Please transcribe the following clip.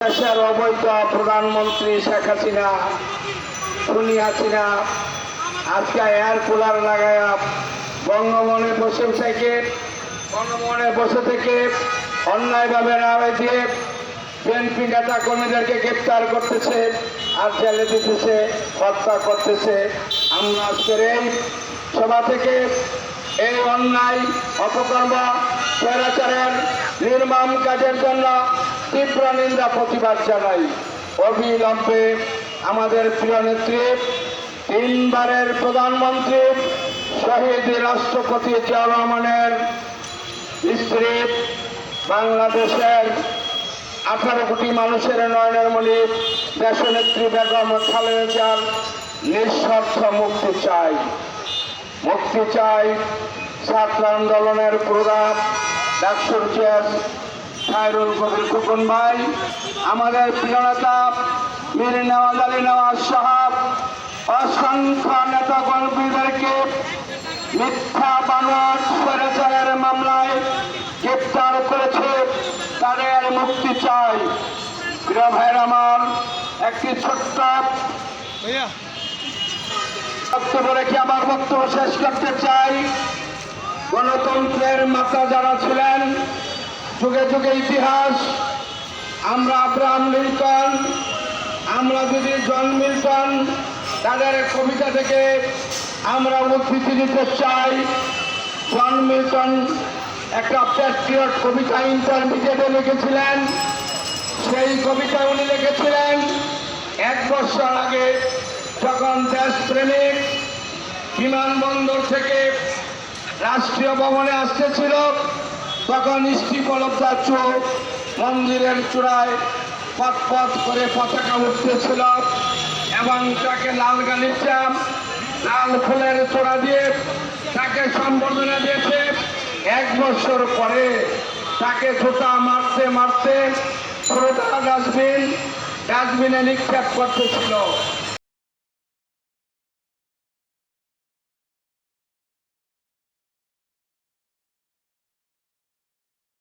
দেশের অবৈধ প্রধানমন্ত্রী শেখ হাসিনা, খুনি হাসিনা, আজকে এয়ার কুলার লাগায়া বঙ্গবনে বসে থেকে বঙ্গবনে বসে থেকে অন্যায়ভাবে নামে দিয়ে বিএনপি নেতা কর্মীদেরকে গ্রেপ্তার করতেছে, আর জেলে দিতেছে, হত্যা করতেছে। আমরা আজকের এই সভা থেকে এই অন্যায় অপকর্ম, স্বৈরাচারের নির্মাণ কাজের জন্য তীব্র নিন্দা, প্রতিবাদ জানাই। অবিলম্বে আমাদের প্রিয় নেত্রী, তিনবারের প্রধানমন্ত্রী, শহীদ রাষ্ট্রপতি জিয়াউর রহমানের স্ত্রী, বাংলাদেশের আঠারো কোটি মানুষের নয়নের মণি দেশনেত্রী বেগম খালেদা জিয়ার নিঃস্বার্থ মুক্তি চাই। মুক্তি চাই ছাত্র আন্দোলনের প্রধান ডাক্তার চেয়ার খায়রুল কবির খোকন ভাই আমাদের প্রিয় নেতা মীর নেওয়াজ আলী নওয়াজ সাহাব অসংখ্য নেতা কর্মীদেরকে মিথ্যা বানোয়ার স্বৈরাচারের মামলায় গ্রেপ্তার করেছে তাদের মুক্তি চাই। প্রিয় ভাইয়ের আমার একটি ছোট্ট বক্তব্য রেখে আমার বক্তব্য শেষ করতে চাই। গণতন্ত্রের মাতা যারা ছিলেন যুগে যুগে ইতিহাস। আমরা আব্রাহাম লিঙ্কন, আমরা যদি জন মিল্টন, তাদের কবিতা থেকে আমরা উদ্ধৃতি দিতে চাই। জন মিল্টন একটা প্যাট্রিয়ট কবিতা ইন্টারমিডিয়েটে লিখেছিলেন। সেই কবিতা উনি লিখেছিলেন, এক বছর আগে যখন দেশপ্রেমিক বিমানবন্দর থেকে রাষ্ট্রীয় ভবনে আসতেছিল তখন স্টিপলব্ধা চোখ মন্দিরের চূড়ায় পথ পথ করে পতাকা উঠতেছিল এবং তাকে লাল গালিচা লাল ফুলের চূড়া দিয়ে তাকে সম্বর্ধনা দিয়েছে। এক বছর পরে তাকে জুতা মারতে মারতে ছোটা ডাস্টবিন, ডাস্টবিনে নিক্ষেপ করতেছিল।